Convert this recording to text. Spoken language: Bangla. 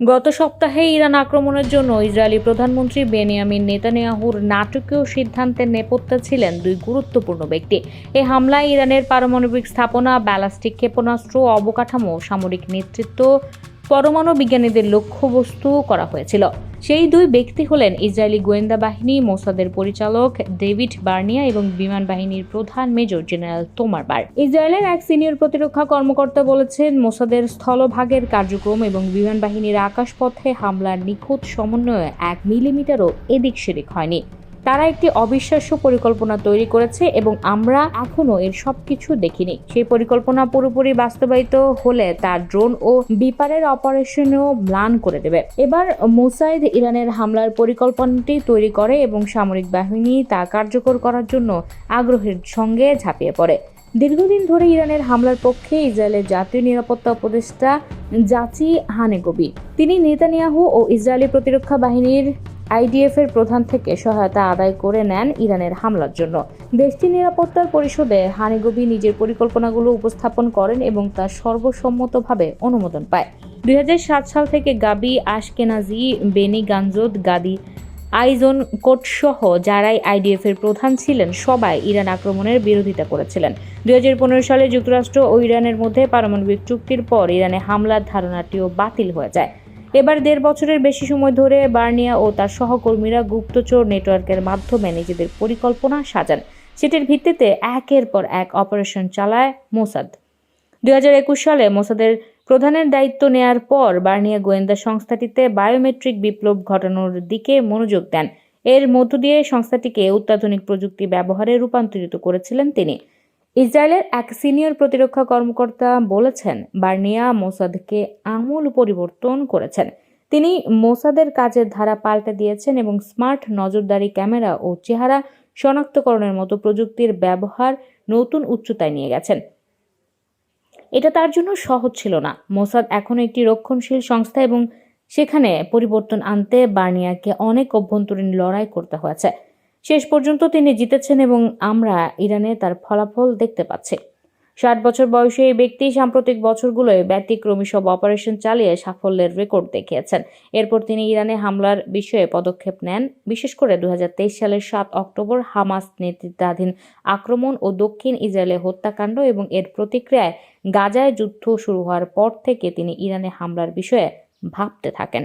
গত সপ্তাহে ইরান আক্রমণের জন্য ইসরায়েলি প্রধানমন্ত্রী বেনিয়ামিন নেতানিয়াহুর নাটকীয় সিদ্ধান্তের নেপথ্যে ছিলেন দুই গুরুত্বপূর্ণ ব্যক্তি। এই হামলায় ইরানের পারমাণবিক স্থাপনা, ব্যালাস্টিক ক্ষেপণাস্ত্র, অবকাঠামো, সামরিক নেতৃত্ব পরমাণু বিজ্ঞানীদের লক্ষ্যবস্তু করা হয়েছিল। সেই দুই ব্যক্তি হলেন ইসরায়েলি গোয়েন্দা বাহিনী মোসাদের পরিচালক ডেভিড বার্নিয়া এবং বিমান বাহিনীর প্রধান মেজর জেনারেল তোমার বার ইসরায়েলের এক সিনিয়র প্রতিরক্ষা কর্মকর্তা বলেছেন, মোসাদের স্থলভাগের কার্যক্রম এবং বিমান বাহিনীর আকাশপথে হামলার নিখুঁত সমন্বয়ে এক মিলিমিটারও এদিক সেদিক হয়নি। তারা একটি অবিশ্বাস্য পরিকল্পনা তৈরি করেছে এবং আমরা এখনও এর সবকিছু দেখিনি। সেই পরিকল্পনা পুরোপুরি বাস্তবায়িত হলে তার ড্রোন ও বিপারের অপারেশনও ম্লান করে দেবে। এবার মোসাইদ ইরানের হামলার পরিকল্পনাটি তৈরি করে এবং সামরিক বাহিনী তা কার্যকর করার জন্য আগ্রহের সঙ্গে ঝাঁপিয়ে পড়ে। দীর্ঘদিন ধরে ইরানের হামলার পক্ষে ইসরায়েলের জাতীয় নিরাপত্তা উপদেষ্টা জাচি হানেগবি। তিনি নেতানিয়াহু ও ইসরায়েলি প্রতিরক্ষা বাহিনীর আইডিএফ এর প্রধান থেকে সহায়তা আদায় করে নেন ইরানের হামলার জন্য। দেশটির নিরাপত্তার পরিষদে হানিগবি নিজের পরিকল্পনাগুলো উপস্থাপন করেন এবং তা সর্বসম্মতভাবে অনুমোদন পায়। দুই হাজার সাত সাল থেকে গাবি, আশকেনাজি, বেনি গাঞ্জোদ গাদি, আইজন কোট সহ যারাই আইডিএফ এর প্রধান ছিলেন, সবাই ইরান আক্রমণের বিরোধিতা করেছিলেন। দুই হাজার পনেরো সালে যুক্তরাষ্ট্র ও ইরানের মধ্যে পারমাণবিক চুক্তির পর ইরানে হামলার ধারণাটিও বাতিল হয়ে যায়। এবার দেড় বছরের বেশি সময় ধরে বার্নিয়া ও তার সহকর্মীরা গুপ্তচর নেটওয়ার্কের মাধ্যমে নিজেদের পরিকল্পনা সাজান। সেটির ভিত্তিতে একের পর এক অপারেশন চালায় মোসাদ। দুই হাজার একুশ সালে মোসাদের প্রধানের দায়িত্ব নেয়ার পর বার্নিয়া গোয়েন্দা সংস্থাটিতে বায়োমেট্রিক বিপ্লব ঘটানোর দিকে মনোযোগ দেন। এর মধ্য দিয়ে সংস্থাটিকে অত্যাধুনিক প্রযুক্তি ব্যবহারে রূপান্তরিত করেছিলেন তিনি। ইসরায়েলের এক সিনিয়র প্রতিরক্ষা কর্মকর্তা বলেছেন, বার্নিয়া মোসাদকে আমূল পরিবর্তন করেছেন। তিনি মোসাদের কাজের ধারা পাল্টে দিয়েছেন এবং স্মার্ট নজরদারি ক্যামেরা ও চেহারা শনাক্তকরণের মতো প্রযুক্তির ব্যবহার নতুন উচ্চতায় নিয়ে গেছেন। এটা তার জন্য সহজ ছিল না। মোসাদ এখন একটি রক্ষণশীল সংস্থা এবং সেখানে পরিবর্তন আনতে বার্নিয়াকে অনেক অভ্যন্তরীণ লড়াই করতে হয়েছে। শেষ পর্যন্ত তিনি জিতেছেন এবং আমরা ইরানে তার ফলাফল দেখতে পাচ্ছি। ষাট বছর বয়সে এই ব্যক্তি সাম্প্রতিক বছরগুলোয় ব্যতিক্রমী সব অপারেশন চালিয়ে সাফল্যের রেকর্ড দেখিয়েছেন। এরপর তিনি ইরানে হামলার বিষয়ে পদক্ষেপ নেন। বিশেষ করে দু হাজার তেইশ সালের সাত অক্টোবর হামাস নেতৃত্বাধীন আক্রমণ ও দক্ষিণ ইসরায়েলে হত্যাকাণ্ড এবং এর প্রতিক্রিয়ায় গাজায় যুদ্ধ শুরু হওয়ার পর থেকে তিনি ইরানে হামলার বিষয়ে ভাবতে থাকেন।